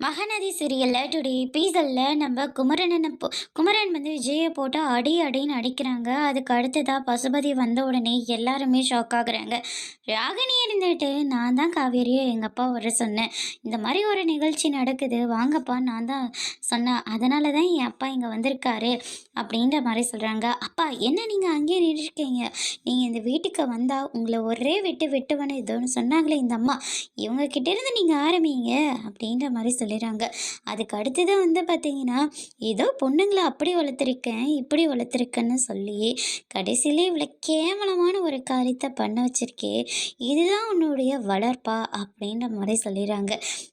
மகாநதி சீரியலில் டுடே பீசலில் நம்ம குமரனை போ குமரன் வந்து விஜயை போட்டு அடி அடின்னு அடிக்கிறாங்க. அதுக்கு அடுத்ததாக பசுபதி வந்த உடனே எல்லாருமே ஷாக் ஆகுறாங்க. ராகினி இருந்துட்டு நான் தான் காவேரியை எங்கள் அப்பா வர சொன்னேன். இந்த மாதிரி ஒரு நிகழ்ச்சி நடக்குது. வாங்கப்பா நான் தான் சொன்னேன். அதனால தான் என் அப்பா இங்கே வந்திருக்காரு. அப்படின்ற மாதிரி சொல்கிறாங்க அப்பா என்ன நீங்கள் அங்கேயே நின்றுருக்கீங்க? நீங்கள் இந்த வீட்டுக்கு வந்தால் உங்களை ஒரே விட்டு விட்டுவனு இதோன்னு சொன்னாங்களே இந்த அம்மா. இவங்க நீங்கள் ஆரம்பிங்க. அப்படின்ற மாதிரி சொல்லிடுறாங்க அதுக்கு அடுத்தது வந்து பார்த்தீங்கன்னா ஏதோ பொண்ணுங்களை அப்படி வளர்த்துருக்கேன் இப்படி வளர்த்துருக்கேன்னு சொல்லி கடைசியிலே இவ்வளோ கேவலமான ஒரு காரியத்தை பண்ண வச்சிருக்கே இதுதான் உன்னுடைய வளர்ப்பா? அப்படின்ற மாதிரி சொல்லிடுறாங்க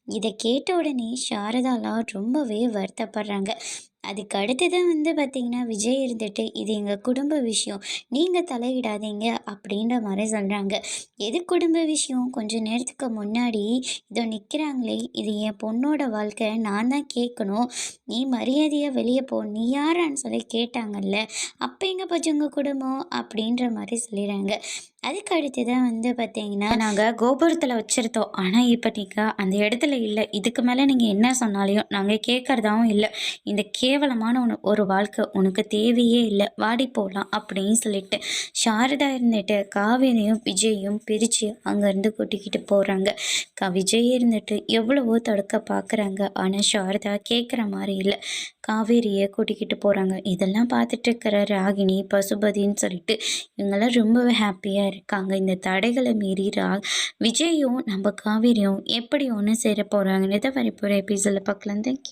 இதை கேட்ட உடனே சாரதாலாம் ரொம்பவே வருத்தப்படுறாங்க. அதுக்கு அடுத்தது வந்து பார்த்திங்கன்னா விஜய் இருந்துட்டு இது எங்கள் குடும்ப விஷயம். நீங்கள் தலையிடாதீங்க அப்படின்ற மாதிரி சொல்கிறாங்க எது குடும்ப விஷயம்? கொஞ்சம் நேரத்துக்கு முன்னாடி இதோ நிற்கிறாங்களே இது என் பொண்ணோட வாழ்க்கை நான் தான் கேட்கணும். நீ மரியாதையாக வெளியே போ நீ யாரான்னு சொல்லி கேட்டாங்கல்ல அப்போ எங்கே போச்சு உங்கள் குடும்பம்? அப்படின்ற மாதிரி சொல்லிடுறாங்க. அதுக்கு அடுத்ததான் வந்து பார்த்தீங்கன்னா நாங்கள் கோபுரத்தில் வச்சுருந்தோம். ஆனால் இப்போ நீங்கள் அந்த இடத்துல இல்லை. இதுக்கு மேலே நீங்கள் என்ன சொன்னாலையும் நாங்கள் கேட்குறதாவும் இல்லை. இந்த கேவலமான ஒன்று ஒரு வாழ்க்கை உனக்கு தேவையே இல்லை. வாடி போகலாம் அப்படின்னு சொல்லிட்டு சாரதா இருந்துட்டு காவேரியும் விஜயும் பிரித்து அங்கேருந்து கூட்டிக்கிட்டு போகிறாங்க க விஜய் இருந்துட்டு எவ்வளவோ தடுக்க பார்க்குறாங்க ஆனால் சாரதா கேட்குற மாதிரி இல்லை. காவேரியை கூட்டிக்கிட்டு போகிறாங்க இதெல்லாம் பார்த்துட்டு இருக்கிற ராகினி பசுபதின்னு சொல்லிட்டு இவங்கெல்லாம் ரொம்பவே ஹாப்பியாக இருக்காங்க. இந்த தடைகளை மீறி ரா விஜயும் நம்ம காவேரியும் எப்படி ஒன்று சேர போகிறாங்கன்னு தான் வரைப்போகிற எபிசோடில் பார்க்கலாம் தேங்க்யூ